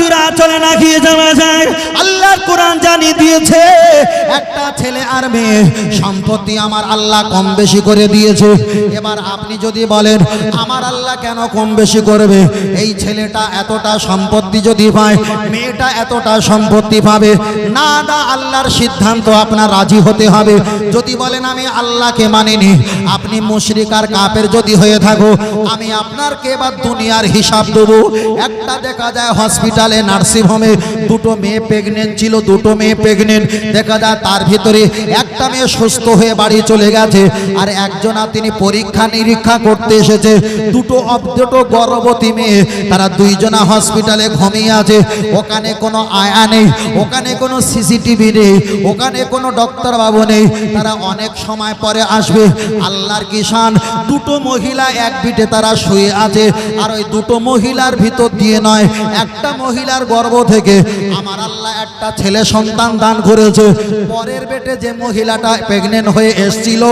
চুরা চলে না গিয়ে যাওয়া যায়, আল্লাহর কোরআন জানিয়ে দিয়েছে, একটা ছেলে আর মেয়ে সম্পত্তি আমার আল্লাহ কম বেশি করে দিয়েছে। এবার আপনি যদি বলেন, আমার আল্লাহ কেন কম বেশি করবে? এই ছেলেটা এতটা সম্পত্তি যদি পায়, মেয়েটা এতটা সম্পত্তি পাবে, না আল্লাহর সিদ্ধান্ত আপনার রাজি হতে হবে। যদি বলেন, আমি আল্লাহকে মানিনি, আপনি মুশরিকার কাপের যদি হয়ে থাকো, আমি আপনার কে বা দুনিয়ার হিসাব দেবো? একটা দেখা যায় হসপিটালে নার্সিং হোমে দুটো মেয়ে প্রেগনেন্ট ছিল, দুটো মেয়ে প্রেগনেন্ট দেখা যায় তার ভিতরে একটা মেয়ে সুস্থ হয়ে বাড়ি চলে গেছে আর একজনা তিনি পরীক্ষা নিরীক্ষা করতে এসেছে। দুটো দুটো গর্ভবতী মেয়ে। তারা দুইজনা হসপিটালে ঘুমিয়ে আছে। ওখানে কোনো আয়া নেই, ওখানে কোনো সিসিটিভি নেই, ওখানে কোনো ডক্টর বাবু নেই। তারা অনেক সময় পরে আসবে। আল্লাহর কিষান দুটো মহিলা এক বিটে তারা শুয়ে আছে। আর ওই দুটো মহিলার ভিতর দিয়ে নয়, একটা মহিলার গর্ভ থেকে আমার আল্লাহ একটা ছেলে সন্তান দান করেছে। পরের বেটে যে মহিলাটা প্রেগনেন্ট হয়ে এসছিল,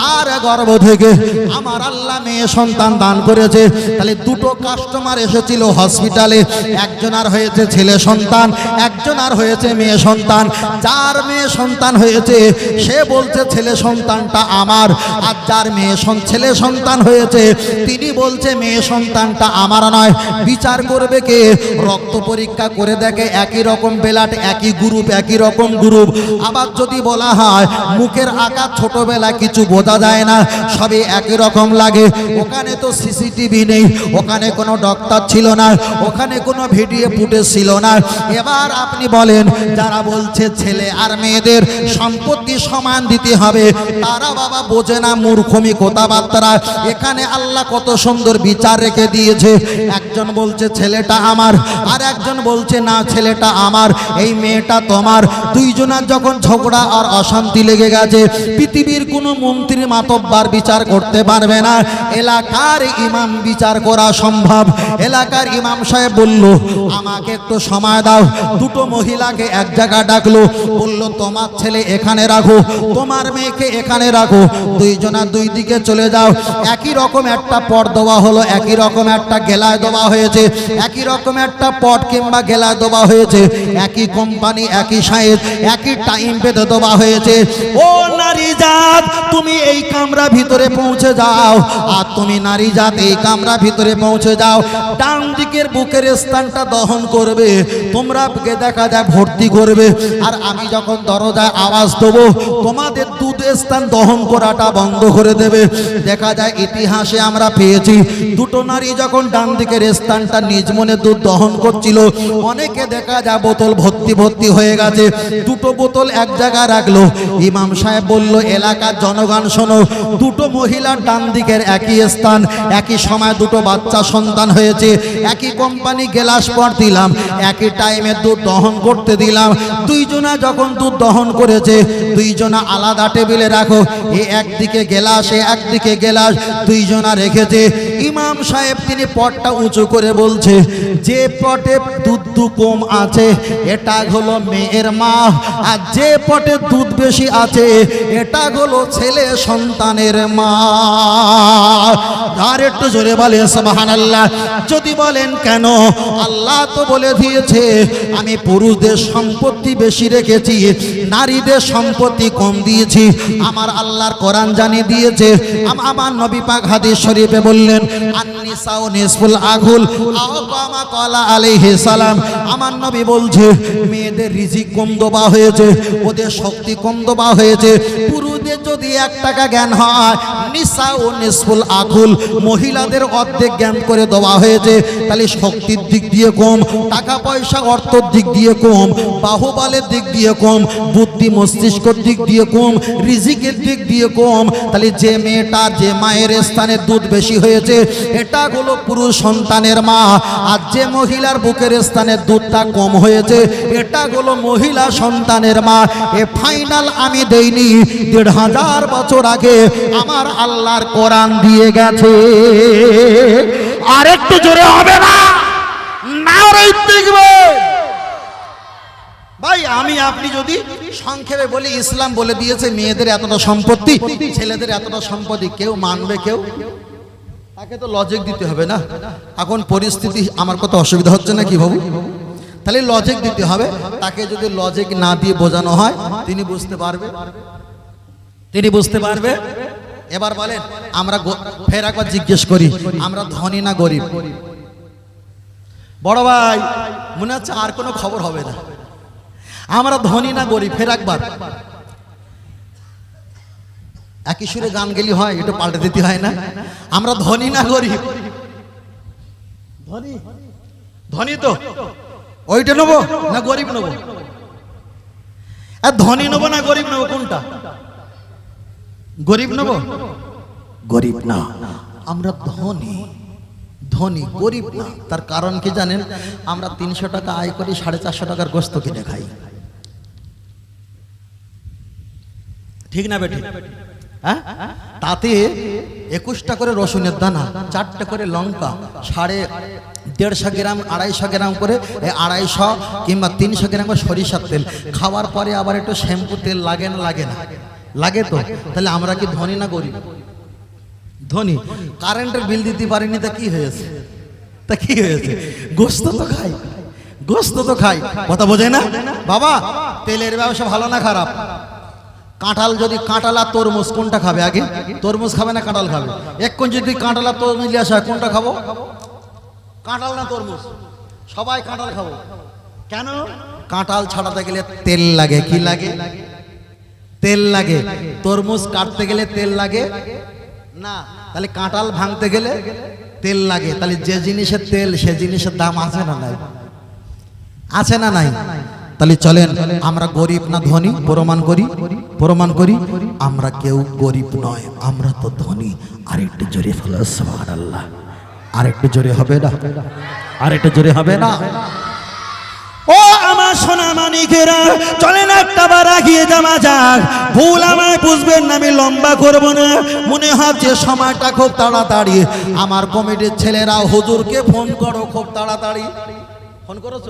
তার গর্ভ থেকে আমার আল্লাহ মেয়ে সন্তান দান করেছে। তাহলে দুটো কাস্টমার এসেছিল হসপিটালে একজন আর হয়েছে ছেলে সন্তান, একজন আর হয়েছে মেয়ে সন্তান। যার মেয়ে সন্তান হয়েছে, সে বলছে, ছেলে সন্তানটা আমার। আর যার মেয়ে ছেলে সন্তান হয়েছে, তিনি বলছে, মেয়ে সন্তানটা আমার নয়। বিচার করবে কে? রক্ত পরীক্ষা করে দেখে একই রকম বেলাট, একই গ্রুপ একই রকম গ্রুপ আবার যদি বলা হয়, মুখের আকার ছোটবেলা কিছু বোঝা যায় না, সবই একই রকম লাগে। ওখানে তো সিসিটিভি নেই, ওখানে কোনো ডক্টর ছিল না, ওখানে কোনো ভিডিও ফুটেজ ছিল না। এবার আপনি বলেন, যারা বলছে ছেলে আর মেয়েদের সম্পত্তি সমান দিতে হবে, তারা বাবা বোঝে না মূর্খমি কথাবার্তা। এখানে আল্লাহ কত সুন্দর বিচার রেখে দিয়েছে। একজন বলছে, ছেলেটা আমার। আর একজন বলছে, না, ছেলেটা আমার। এই মেয়েটা তোমার। দুইজনার যখন ঝগড়া আর অশান্তি লেগে গেছে, পৃথিবীর কোনো মন্ত্রী মাতব্বার বিচার করতে পারবে না। এলাকার ইমাম বিচার করা সম্ভব। এলাকার ইমাম সাহেব বলল, আমাকে একটু সময় দাও। দুটো মহিলাকে এক জায়গা ডাকলো, বলল, তোমার ছেলে এখানে রাখো, তোমার মেয়েকে এখানে রাখো। দুইজনা দুই দিকে চলে যাও। একই রকম একটা পট দেওয়া হলো, একই রকম একটা গেলায় দেওয়া হয়েছে। একই রকম একটা পট কিংবা গেলায় দেওয়া হয়েছে। একই কোম্পানি, একই সাইজ, একই টাইম পেতে দেওয়া হয়েছে। ও নারী জাত, তুমি এই কামরা ভিতরে পৌঁছে যাও। আর তুমি নারী জাত, এই কামরা ভিতরে পৌঁছে যাও। ডান দিকের বুকের স্থানটা দহন করবে। তোমরা কে দেখা যায় ভর্তি করবে। আর আমি যখন দরজায় আওয়াজ দেবো, তোমাদের দুধ স্থান দহন করাটা বন্ধ করে দেবে। দেখা যায় ইতিহাসে আমরা পেয়েছি, দুটো নারী যখন ডান দিকের স্থানটা নিজ মনে দুধ দহন করছিল। অনেকে দেখা যায় বোতল ভর্তি ভর্তি হয়ে গেছে। দুটো বোতল এক জায়গায় রাখল। ইমাম সাহেব বলল, এলাকার জনগণ, শোনো, দুটো মহিলার ডান দিকের একই স্থান, একই সময় দুটো বাচ্চা সন্তান হয়েছে, একই কোম্পানি গ্লাস পর দিলাম, একই টাইমে দুধ দহন করতে দিলাম। দুইজনা যখন দুধ দহন করেছে, দুইজনা আলাদা টেবিলে রাখো, এ একদিকে গেলাস, এ একদিকে গেলাস, দুইজনা রেখেছে। ইমাম সাহেব তিনি পটটা উঁচু করে বলছে, যে পটে দুধ কম আছে, এটা হলো মেয়ের মা আর যে পটে দুধ বেশি আছে, এটা হলো ছেলে সন্তানের মা। আর একটু জোরে বলে, সুবহানাল্লাহ। যদি বলেন কেন? আল্লাহ তো বলে দিয়েছে, আমি পুরুষদের সম্পত্তি বেশি রেখেছি, নারীদের সম্পত্তি কম দিয়েছি। আমার আল্লাহর কোরআন জানিয়ে দিয়েছে আমার নবী পাক হাদিস শরীফে বললেন, আন্নিসাউ নিসফুল আগুল আও কামা কলা আলাইহিস সালাম। আমার নবী বলছে, মেয়েদের রিজিক কম দেওয়া হয়েছে ওদের শক্তি কম হয়েছে। পুরুষদের যদি এক টাকা জ্ঞান হয় নিসা ও নিসফুল আকুল, মহিলাদের অর্ধেক জ্ঞান করে দেওয়া হয়েছে, তাহলে শক্তির দিক দিয়ে কম, টাকা পয়সা অর্থর দিক দিয়ে কম, বাহুবলের দিক দিয়ে কম, বুদ্ধি মস্তিষ্কর দিক দিয়ে কম, রিজিকের দিক দিয়ে কম, তাহলে যে মেয়েটা, যে মায়ের স্থানে দুধ বেশি হয়েছে, এটা হলো পুরুষ সন্তানের মা, আর যে মহিলার বুকের স্থানে দুধটা কম হয়েছে, এটা হলো মহিলা সন্তানের মা। এ ফাইনাল আমি দেইনি, দেড় হাজার বছর আগে আমার আল্লাহর কোরআন দিয়ে গেছে। আর একটু জোরে হবে না? ভাই, আমি, আপনি যদি সংক্ষেপে বলি, ইসলাম বলে দিয়েছে, মেয়েদের এতটা সম্পত্তি, ছেলেদের এতটা সম্পত্তি কেউ মানবে কেউ? তাকে তো লজিক দিতে হবে না। এখন পরিস্থিতি, আমার কত অসুবিধা হচ্ছে না কি বাবু? তাহলে লজিক দিতে হবে। তাকে যদি লজিক না দিয়ে বোঝানো হয়, তিনি বুঝতে পারবে। তিনি বুঝতে পারবে? এবার বলেন, আমরা ফের একবার জিজ্ঞেস করি, আমরা ধনী না গরিব? বড় ভাই, মনে হচ্ছে আর কোনো খবর হবে না। আমরা ধনী না গরিব? ফের একবার। একই সুরে গান গেলি হয় এটা পাল্টে দিতে হয় না? আমরা ধনী না গরিব? ধনী? ধনী তো। ওইটা নেব না গরিব নেব? আর ধনী নেব না গরিব নেব কোনটা? গরিব নেব? গরিব না। আমরা ধনী ধনী গরিব না। তার কারণ কি জানেন? আমরা তিনশো টাকা আয় করি সাড়ে চারশো টাকার গোস্ত কিনে খাই। ঠিক না বেটি হ্যাঁ? তাতে একুশটা করে রসুনের দানা চারটে করে লঙ্কা সাড়ে দেড়শো গ্রাম আড়াইশো গ্রাম করে আড়াইশো কিংবা তিনশো গ্রাম করে সরিষার তেল। খাওয়ার পরে আবার একটু শ্যাম্পু তেল লাগে না লাগে না। লাগে তো? তাহলে আমরা কি ধনী না গরিব? ধনী। কারেন্টের বিল দিতে পারিনি তা কি হয়েছে? তা কি হয়েছে? গোস্ত তো খাই। গোস্ত তো খাই। কথা বোঝে না? বাবা তেলের ব্যবসা ভালো না খারাপ? কাঁঠাল যদি কাঁঠাল আর তরমুজ কোনটা খাবে আগে? তরমুজ খাবে না কাঁঠাল খাবে? এক্ষণ যদি কাঁঠাল আর তরমুজ নিয়ে আসা হয়, কোনটা খাব? কাঁঠাল না তরমুজ? সবাই কাঁঠাল খাব। কেন? কাঁঠাল ছাড়াতে গেলে তেল লাগে। কি লাগে? তেল লাগে। তরমুজ কাটতে গেলে তেল লাগে। না, তাহলে কাঁঠাল ভাঙতে গেলে তেল লাগে। তাহলে যে জিনিসের তেল, সে জিনিসের দাম আছে না নাই? আছে না নাই? তাহলে চলেন, আমরা গরিব না ধনী? প্রমাণ করি প্রমাণ করি, আমরা কেউ গরিব নয়, আমরা তো ধনী। আরেকটু জোরে ফেলো আল্লাহ আরেকটু জোরে হবে না? আরেকটু জোরে হবে না? ও আমার সোনা মানিকেরা, চলেন একটা বার আগিয়ে যাওয়া যাক। ভুল আমায় বুঝবেন না, আমি লম্বা করব না। মনে যে সময়টা খুব তাড়াতাড়ি। আমার কমিটির ছেলেরা, হুজুরকে ফোন করো খুব তাড়াতাড়ি। ফোন করেছ?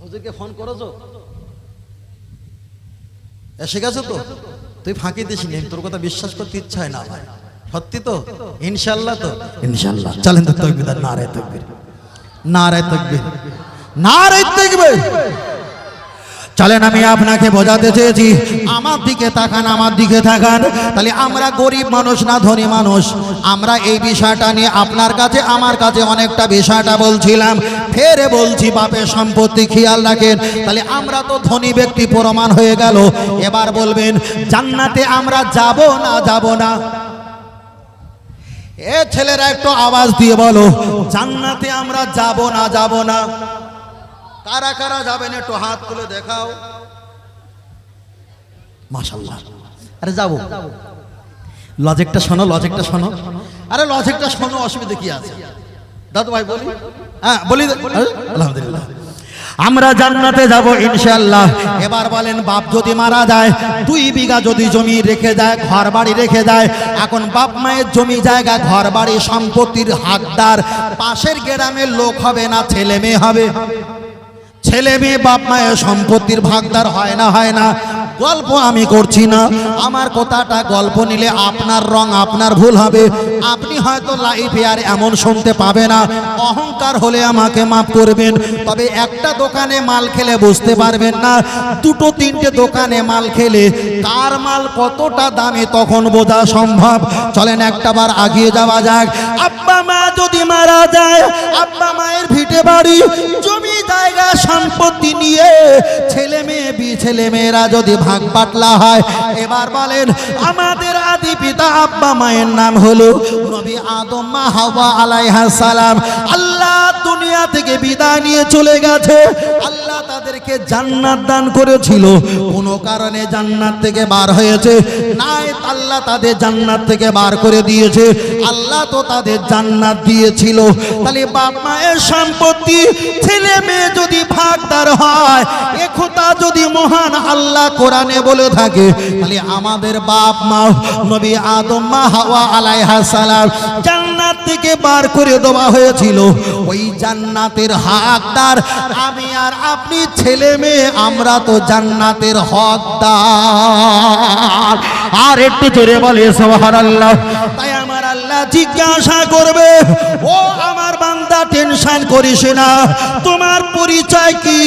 হুজুরকে ফোন করেছ? এসে গেছো তো? তুই ফাঁকি দিস নি তোর কথা বিশ্বাস করতে ইচ্ছা না ভাই। সত্যি তো? ইনশাল্লাহ তো? ইনশাল্লাহ চলেন তো তকবির না রে তকবির। না রে তকবির। না তকবির চলেন, আমি আপনাকে বোঝাতে চেয়েছি, আমার দিকে তাকান, আমার দিকে তাকান। তাহলে আমরা গরিব মানুষ না ধনী মানুষ? আমরা এই বিষয়টা নিয়ে আপনার কাছে, আমার কাছে অনেকটা বিষয়টা বলছিলাম। ফেরে বলছি, বাপের সম্পত্তি খেয়াল রাখেন। তাহলে আমরা তো ধনী ব্যক্তি, প্রমাণ হয়ে গেল। এবার বলবেন, জান্নাতে আমরা যাব না যাব না? এ ছেলেরা একটু আওয়াজ দিয়ে বলো, জান্নাতে আমরা যাব না যাব না? কারা কারা যাবেন একটু হাত তুলে দেখাও। মাশাল্লাহ আরে যাব। লজিকটা শোনো লজিকটা শোনো। আরে লজিকটা শোনো, অসুবিধা কি আছে? দাদু ভাই বলি। হ্যাঁ বলি আলহামদুলিল্লাহ। আমরা জান্নাতে যাব ইনশাআল্লাহ। এবার বলেন, বাপ যদি মারা যায়, দুই বিঘা যদি জমি রেখে যায় ঘর বাড়ি রেখে যায় এখন বাপ মায়ের জমি জায়গা ঘর বাড়ি সম্পত্তির হাকদার, পাশের গ্রামের লোক হবে না, ছেলে মেয়ে হবে? ছেলে মেয়ে, বাপ মায়ের সম্পত্তির ভাগদার হয় না হয় না। গল্প আমি করছি না। আমার কথাটা গল্প নিলে আপনার রং আপনার ভুল হবে। আপনি হয়তো লাইফে আর এমন শুনতে পাবে না। অহংকার হলে আমাকে মাফ করবেন। তবে একটা দোকানে মাল খেলে বুঝতে পারবেন না। দুটো, তিনটে দোকানে মাল খেলে কার মাল কতটা দামে তখন বোঝা সম্ভব। চলেন একটাবার আগিয়ে যাওয়া যাক। আব্বা মা যদি মারা যায়, আব্বা মায়ের ভিটে বাড়ি। জায়গা সম্পত্তি নিয়ে ছেলে মেয়ে বি ছেলে মেয়েরা যদি ভাগ পাটলা হয়, এবার বলেন আমাদের আদি পিতা আব্বা মায়ের নাম হলো নবী আদম মা হাওয়া আলাইহা সালাম। আল্লাহ দুনিয়া থেকে বিদায় নিয়ে চলে গেছে। আল্লাহ তাদেরকে জান্নাত দান করেছিল। কোনো কারণে জান্নাত থেকে বার হয়েছে। নাই আল্লাহ তাদের জান্নাত থেকে বার করে দিয়েছে। আল্লাহ তো তাদের জান্নাত দিয়েছিল। তাহলে বাপ মায়ের সম্পত্তি, ছেলে মেয়ে যদি ভাগদার হয় একথা যদি মহান আল্লাহ কোরআনে বলে থাকে, তাহলে আমাদের বাপ মা নবী আদম মা হাওয়া আলাইহা সালাম জান্নাত থেকে বার করে দেওয়া হয়েছিল। ওই জান্নাতের হাকদার আমি আর আপনি ছেলে মেয়ে আমরা তো জান্নাতের হকদার। আর একটু জোরে বলে তাই আমার আল্লাহ জিজ্ঞাসা করবে, ও আমার বান্দা, টেনশন করিস না। তোমার পরিচয় কি?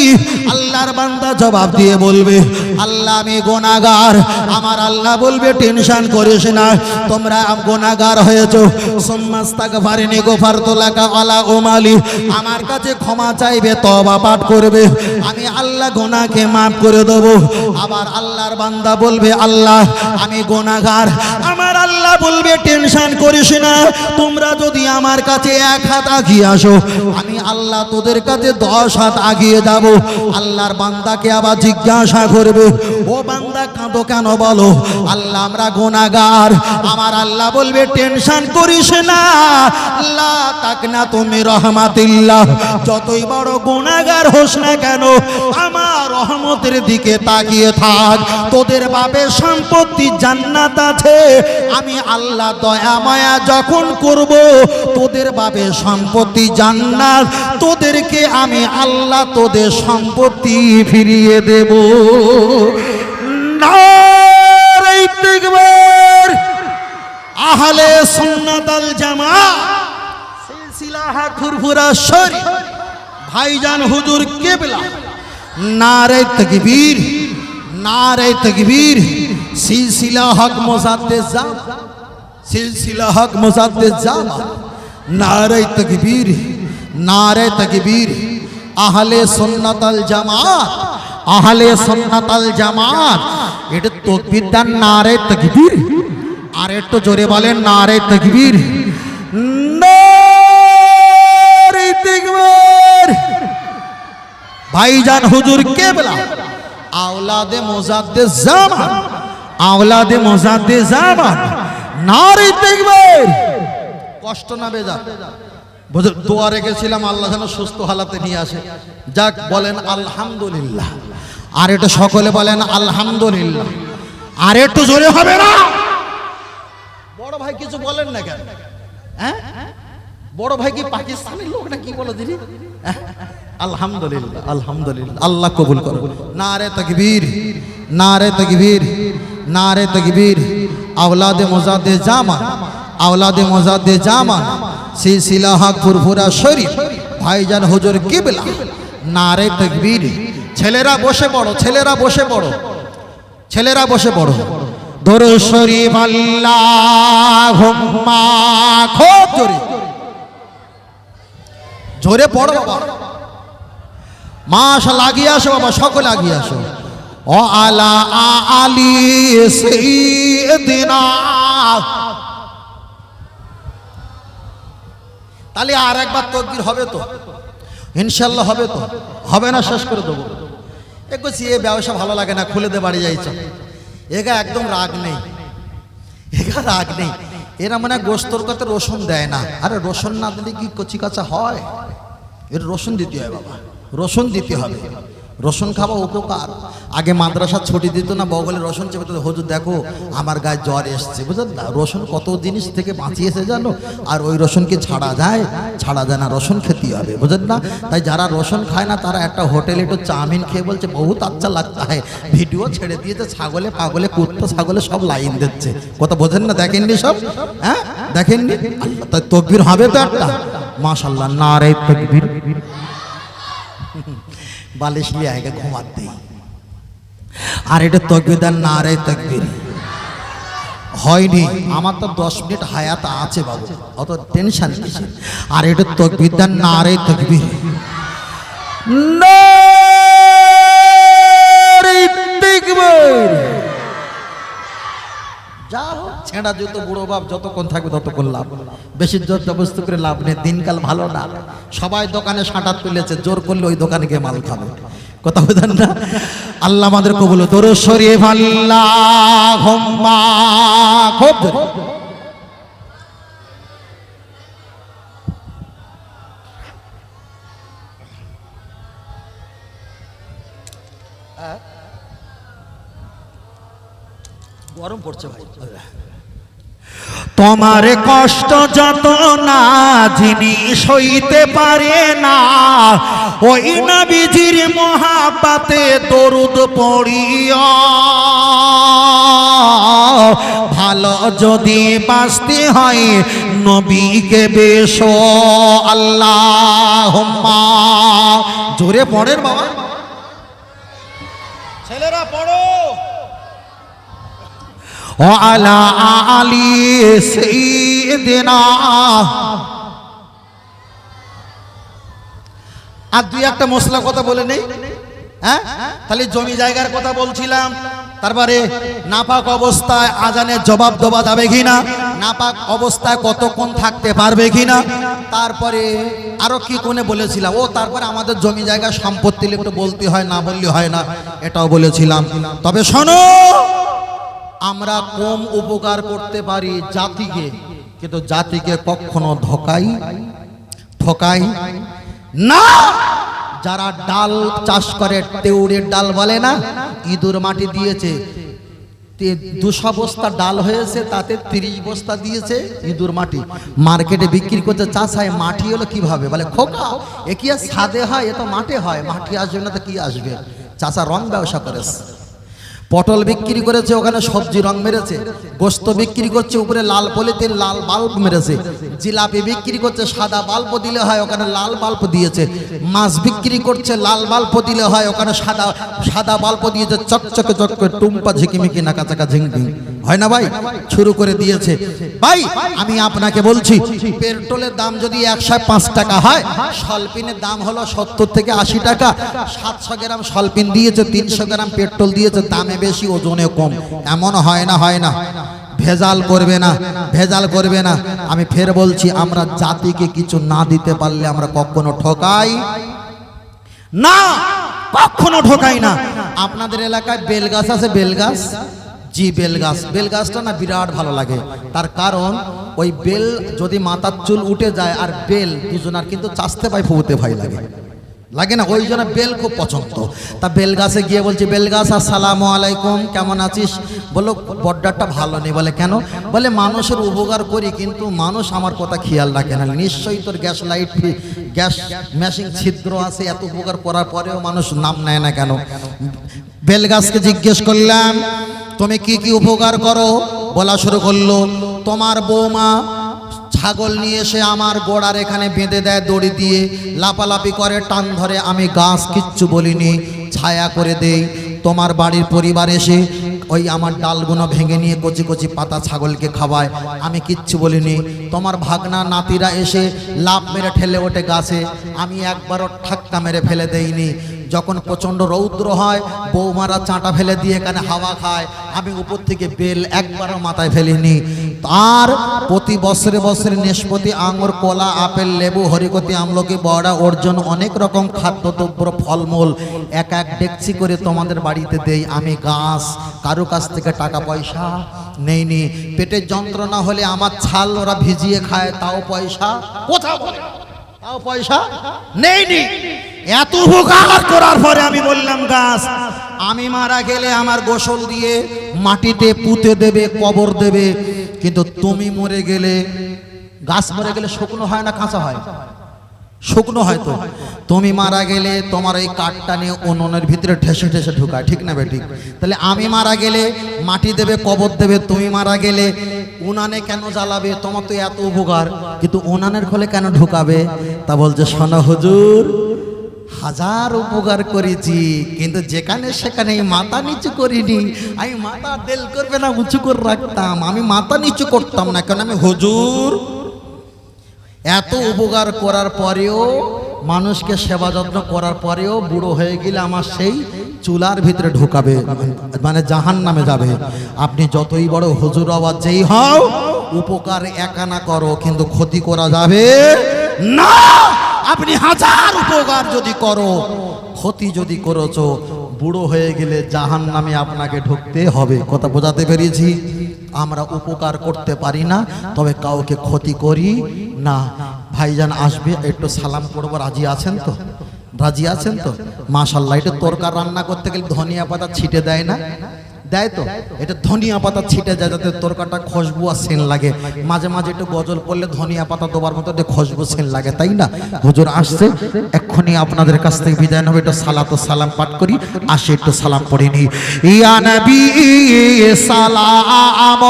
আল্লাহর বান্দা জবাব দিয়ে বলবে, আল্লাহ, আমি গোনাগার। আমার আল্লাহ বলবে, টেনশন করিস না। তোমরা গোনাগার হয়েছো। সোম্মাস্তাক ফারিনি গোফার তোলাকা আলা ওমালি আমার কাছে ক্ষমা চাইবে তবা পাঠ করবে। আমি আল্লাহ গোনাকে মাফ করে দেবো। আবার আল্লাহর বান্দা বলবে, আল্লাহ, আমি গোনাগার। আমার আল্লাহ বলবে, টেনশন করিস না। তোমরা যদি আমার কাছে এক হাত আগিয়ে আসো, আমি আল্লাহ তোদের কাছে দশ হাত আগিয়ে যাব। আল্লাহর বান্দাকে আবার জিজ্ঞাসা করবে, ও বান্দা, কাঁদো কেন বলো? আল্লাহ, আমরা গোনাগার আমার আল্লাহ বলবে, টেনশন করিস না। আল্লাহ তাক না তুমি রহমাতিল্লাহ। যতই বড় গোনাগার হোস না কেন, আমার রহমতের দিকে তাকিয়ে থাক। তোদের বাপের সম্পত্তি জান্নাত আছে। আমি আল্লাহ দয়া মায়া যখন করব, তোদের বাপের সম্পত্তি জান্নাত। তোদেরকে আমি আল্লাহ তোদের সম্পত্তি ফিরিয়ে দেব। তাকবীর আহলে সুন্নাত আল জামা ফুরফুরা শরী ভাইজান হুজুর কেবলা। নারে তকবীর নারে তকবীর, সিলসিলা হক মোসাদ্দেদ জাম সিলসিলা হক মোসাদ্দেদ জামা। নারে তকবীর নারে তকবীর। আহলে সুন্নাত আল জামাত, আহলে সুন্নাত আল জামাত। এটা তকবীর দান নারে তকবীর। আর একটু জোরে বলেন নারে তকবীর। নারে তকবীর। ভাইজান হুজুর কেবলা। আওলাদে মোজাদ্দে জামান, আওলাদে মোজাদ্দে জামান। নারে তকবীর কষ্ট না বেজা। বুঝে দোয়া রেখেছিলাম আল্লাহ যেন সুস্থ হালাতে নিয়ে আসে। যাক বলেন আলহামদুলিল্লাহ। আর একটু সকলে বলেন আলহামদুলিল্লাহ। আর একটু জোরে হবে না। বড় ভাই কিছু বলেন না কেন? হ্যাঁ? বড় ভাই কি পাকিস্তানের লোক না কি বলো দিদি? হ্যাঁ? আলহামদুলিল্লাহ আলহামদুলিল্লাহ। আল্লাহ কবুল করো নারে তকবীর নারে তকবীর নারে তকবীর। আওলাদে মোজাদে জামা আওলাদে মোজাদে জামা সিলসিলা হক ফুরফুরা শরীফ, ভাইজান হুজুর কিবলা, নারে তকবীর। ছেলেরা বসে পড়ো, ছেলেরা বসে পড়ো, ছেলেরা বসে পড়ো। ধরো শরীফ আল্লাহ খুব জোরে। জোরে পড়ো বাবা। মাশা লাগিয়ে আসো বাবা, সকলে আগিয়ে আসো। ও আলা আলি সাইয়্যিদিনা তাহলে আর একবার তকবির হবে তো? ইনশাল্লাহ হবে তো? হবে না, শেষ করে দেবো। একটু এ ব্যবসা ভালো লাগে না, খুলে দে বাড়ি যাইছ। এগা একদম রাগ নেই। এগা রাগ নেই। এরা মানে গোস্তর কথা রসুন দেয় না। আরে রসুন না দিলে কি কচি কাঁচা হয়? এর রসুন দিতে হয় বাবা। রসুন দিতে হবে। রসুন খাওয়া উপকার। আগে মাদ্রাসা ছুটি দিত না, বগলে রসুন চেপে হুজুর, দেখো, আমার গায়ে জ্বর এসছে, বুঝলেন না? রসুন কত জিনিস থেকে বাঁচিয়েছে জানো? আর ওই রসুন কি ছাড়া যায় ছাড়া যায় না, রসুন খেতে হবে, বুঝলেন না? তাই যারা রসুন খায় না, তারা একটা হোটেলে একটু চাউমিন খেয়ে বলছে, বহুত আচ্ছা লাগতা হয় ভিডিও ছেড়ে দিয়েছে, ছাগলে, পাগলে, কুত্তা, ছাগলে সব লাইন দিচ্ছে। কথা বোঝেন না, দেখেননি সব? হ্যাঁ দেখেননি? তাই তকবির হবে তো একটা। মাশাল্লাহ না রে তকবির। বালিশ লিয়ে আগে ঘুমাতে। আর এটা তকবিদার না রে তকবির। হয়নি, আমার তো দশ মিনিট হায়াত আছে বাবু, অত টেনশন কিছু আর এটা তকবিদার না রে তকবির। নারে তাকবীর। যা হোক, ছেঁড়া যত বুড়ো বাপ যতক্ষণ থাকবে ততক্ষণ লাভ। বেশি জোর জবস্ত করে লাভ নেই দিনকাল ভালো না। সবাই দোকানে সাঁটার তুলেছে জোর করলে ওই দোকানে গিয়ে মাল খাবে। কথা বোঝেন না? আল্লাহ আমাদের কবুল তোর শরীফ আল্লাহ খুব গরম পড়ছে ভাই। তোমার কষ্ট যত না, যিনি সইতে পারে না। ওই নবীজির মহাপাতে দরুদ পড়িয়া, ভালো যদি বাঁচতে হয়, নবীকে বেশো। আল্লাহ জোরে পড়েন বাবা। ছেলেরা, পড়ো। আর দুই একটা মশলা কথা বলে নেই। হ্যাঁ? তাহলে জমি জায়গার কথা বলছিলাম। তারপরে নাপাক অবস্থায় আজানের জবাব দেওয়া যাবে কিনা? নাপাক অবস্থায় কতক্ষণ থাকতে পারবে কিনা? তারপরে আরও কি কোনে বলেছিলাম? ও, তারপরে আমাদের জমি জায়গা সম্পত্তি বলতে হয়, না বললে হয় না। এটাও বলেছিলাম। তবে শোনো! আমরা কম উপকার করতে পারি জাতিকে, কিন্তু জাতিকে কখনো ধকাই ঠকাই না। যারা ডাল চাষ করে, তেউড়ের ডাল বলে না, ইঁদুর মাটি দিয়েছে দুশো বস্তা ডাল হয়েছে, তাতে তিরিশ বস্তা দিয়েছে ইঁদুর মাটি। মার্কেটে বিক্রি করতে চাষায় মাটি হলো কীভাবে? বলে, খোকা, এ কি আর সাদে হয়? এ তো মাঠে হয় মাটি আসবে না তো কি আসবে? চাষা রং ব্যবসা করেছে। পটল বিক্রি করেছে, ওখানে সবজি রং মেরেছে, গোস্ত বিক্রি করছে, উপরে লাল পলিথিন, লাল বাল্ব মেরেছে। জিলাপি বিক্রি করছে, সাদা বাল্ব দিলে হয়, ওখানে লাল বাল্ব দিয়েছে। মাছ বিক্রি করছে, লাল বাল্ব দিলে হয়, ওখানে সাদা সাদা বাল্ব দিয়েছে, চকচকে চকচকে টুম্পা ঝিকিমিকি নাকা চাকা ঝিংঝিং। হয় না ভাই? শুরু করে দিয়েছে। ভাই, আমি আপনাকে বলছি, পেট্রোলের দাম যদি একশো পাঁচ টাকা হয়, সলপিনের দাম হলো সত্তর থেকে আশি টাকা। সাতশো গ্রাম সলপিন দিয়েছে, তিনশো গ্রাম পেট্রোল দিয়েছে, দামে বেশি ওজনে কম। এমন হয় না হয় না। ভেজাল করবে না, ভেজাল করবে না। আমি ফের বলছি, আমরা জাতিকে কিছু না দিতে পারলে আমরা কখনো ঠকাই না, কখনো ঠকাই না। আপনাদের এলাকায় বেলগাছ আছে, বেলগাছ? জি বেল গাছ বেল গাছটা না বিরাট ভালো লাগে। তার কারণ, ওই বেল যদি মাথার চুল উঠে যায় আর বেল দুজনার কিন্তু চাষতে পাই ফুবতে ভয় লাগে। লাগে না? ওই জন্য বেল খুব পছন্দ। তা বেল গাছে গিয়ে বলছি বেল গাছ আসসালামু আলাইকুম, কেমন আছিস? বলো বড্ডারটা ভালো নেই। বলে, কেন? বলে, মানুষের উপকার করি, কিন্তু মানুষ আমার কথা খেয়াল রাখে না। নিশ্চয়ই তোর গ্যাস লাইট গ্যাস মেশিন ছিদ্র আছে, এত উপকার করার পরেও মানুষ নাম নেয় না কেন? বেল গাছকে জিজ্ঞেস করলাম তুমি কি কি উপকার করো? বলা শুরু করল, তোমার বৌমা ছাগল নিয়ে এসে আমার গোড়ার এখানে বেঁধে দেয় দড়ি দিয়ে লাপালাপি করে, টান ধরে, আমি গাছ কিচ্ছু বলিনি, ছায়া করে দেই। তোমার বাড়ির পরিবার এসে ওই আমার ডালগুলো ভেঙে নিয়ে কচি কচি পাতা ছাগলকে খাওয়ায়, আমি কিচ্ছু বলিনি। তোমার ভাগনা নাতিরা এসে লাভ মেরে ঠেলে ওঠে গাছে, আমি একবারও ঠাক্কা মেরে ফেলে দেইনি। যখন প্রচণ্ড রৌদ্র হয়, বৌমারা চাঁটা ফেলে দিয়ে এখানে হাওয়া খায়। আমি উপর থেকে বেল একবারও মাথায় ফেলিনি। তার প্রতি বছরে বছরে নেশপতি আঙুর, কলা, আপেল, লেবু, হরিকতি, আমলকি, বড়া, অর্জন অনেক রকম খাদ্যদ্রব্য, ফলমূল এক এক ডেকচি করে তোমাদের বাড়িতে দেই। আমি গাছ, কারও কাছ থেকে টাকা পয়সা নেইনি। পেটের যন্ত্রণা হলে আমার ছাল ওরা ভিজিয়ে খায়, তাও পয়সা কোথাও তাও পয়সা নেইনি। এত উপকার করার পরে আমি বললাম গাছ আমি মারা গেলে আমার গোসল দিয়ে মাটিতে পুঁতে দেবে, কবর দেবে, কিন্তু তুমি মরে গেলে, গাছ মরে গেলে শুকনো হয় না কাঁচা হয়? শুকনো হয়তো তুমি মারা গেলে তোমার এই কাঠটা নিয়ে উনুনের ভিতরে ঠেসে ঠেসে ঢুকায়, ঠিক না বেঠিক? তাহলে আমি মারা গেলে, মাটি দেবে, কবর দেবে, তুমি মারা গেলে উনানে কেন জ্বালাবে? তোমার তো এত উপকার, কিন্তু উনানের ফলে কেন ঢুকাবে? তা বলছে, শোনা হুজুর হাজার উপকার করেছি, কিন্তু যেখানে সেখানে মাথা নিচু করিনি। আমি মাথা দেল করবে না, উঁচু করে রাখতাম। আমি মাথা নিচু করতাম না, কেন আমি হজুর? এত উপকার করার পরেও, মানুষকে সেবা যত্ন করার পরেও বুড়ো হয়ে গেলে আমার সেই চুলার ভিতরে ঢুকাবে মানে জাহান নামে যাবে। আপনি যতই বড় হজুর আবার যেই হও, উপকার একা না করো, কিন্তু ক্ষতি করা যাবে না। আপনি হাজার উপকার যদি করো, ক্ষতি যদি করেছ, বুড়ো হয়ে গেলে জাহান নামে আপনাকে ঢুকতে হবে। কথা বোঝাতে পেরেছি? আমরা উপকার করতে পারি না, তবে কাউকে ক্ষতি করি না। ভাইজান আসবে, একটু সালাম করব রাজি আছেন তো? রাজি আছেন তো? মাশাল্লাহ এটা তরকার রান্না করতে গেলে ধনিয়া পাতা ছিটে দেয় না? দেয় তো? এটা ধনিয়া পাতা ছিটে যায় যাতে তরকাটা খসবু আর সেন লাগে। মাঝে মাঝে একটু গজল পড়লে ধনিয়া পাতা দেবার মতো খসবু সেন লাগে, তাই না? হুজুর আসছে, এক্ষুনি আপনাদের কাছ থেকে বিদায় নেবে। এটা সালাত সালাম পাঠ করি, আসে একটু সালাম পড়ে নি ইয়া নবী, সালাম।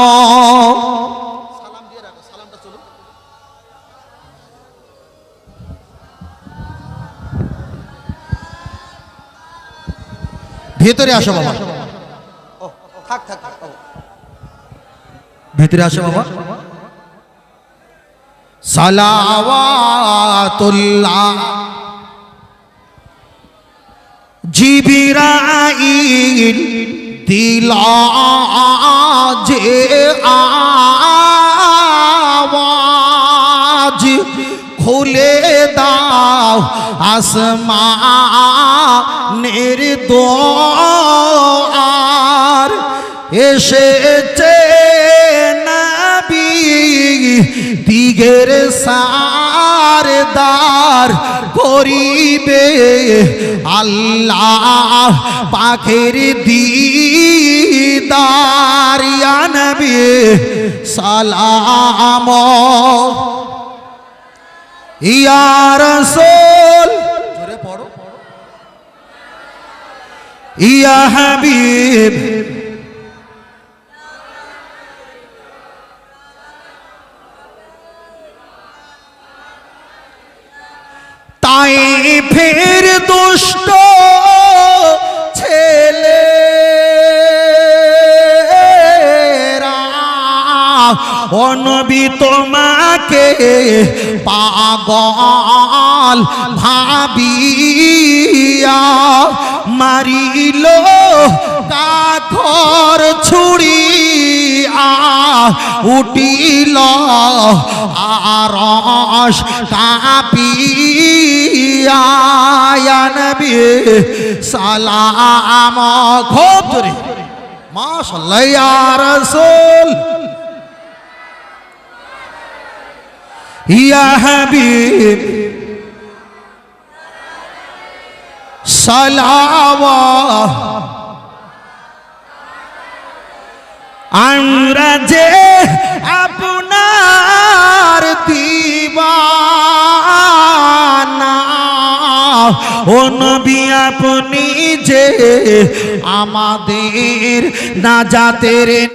ভেতরে আসো বাবা। ভেতরে আসো বাবা সালাওয়াতুল্লাহ। জিবিরাইল দিলা যে আওয়াজ খুলে দাও আসমানের দোয়ার। এসেছে নবী, দিগের সারদার করিবে আল্লাহ পাখের দিদার, ইয়া নবী, সালাম। ইয়া রাসূল, জোরে পড়ো। ইয়া হাবিব দুষ্ট ছেলে। অনবি তোমাকে পাগল ভাবিয়া মারিল কাঠর ছুরি আ উঠিল আরশ কাপিয়া ইয়া নবী, সালাম খুব জোরে। মাশাআল্লাহ, ইয়া রাসূল। ইয়া হাবিব। সালাওয়া আমরা যে আপনার দিবানা। ও নবী আপনি যে আমাদের না নাজাতের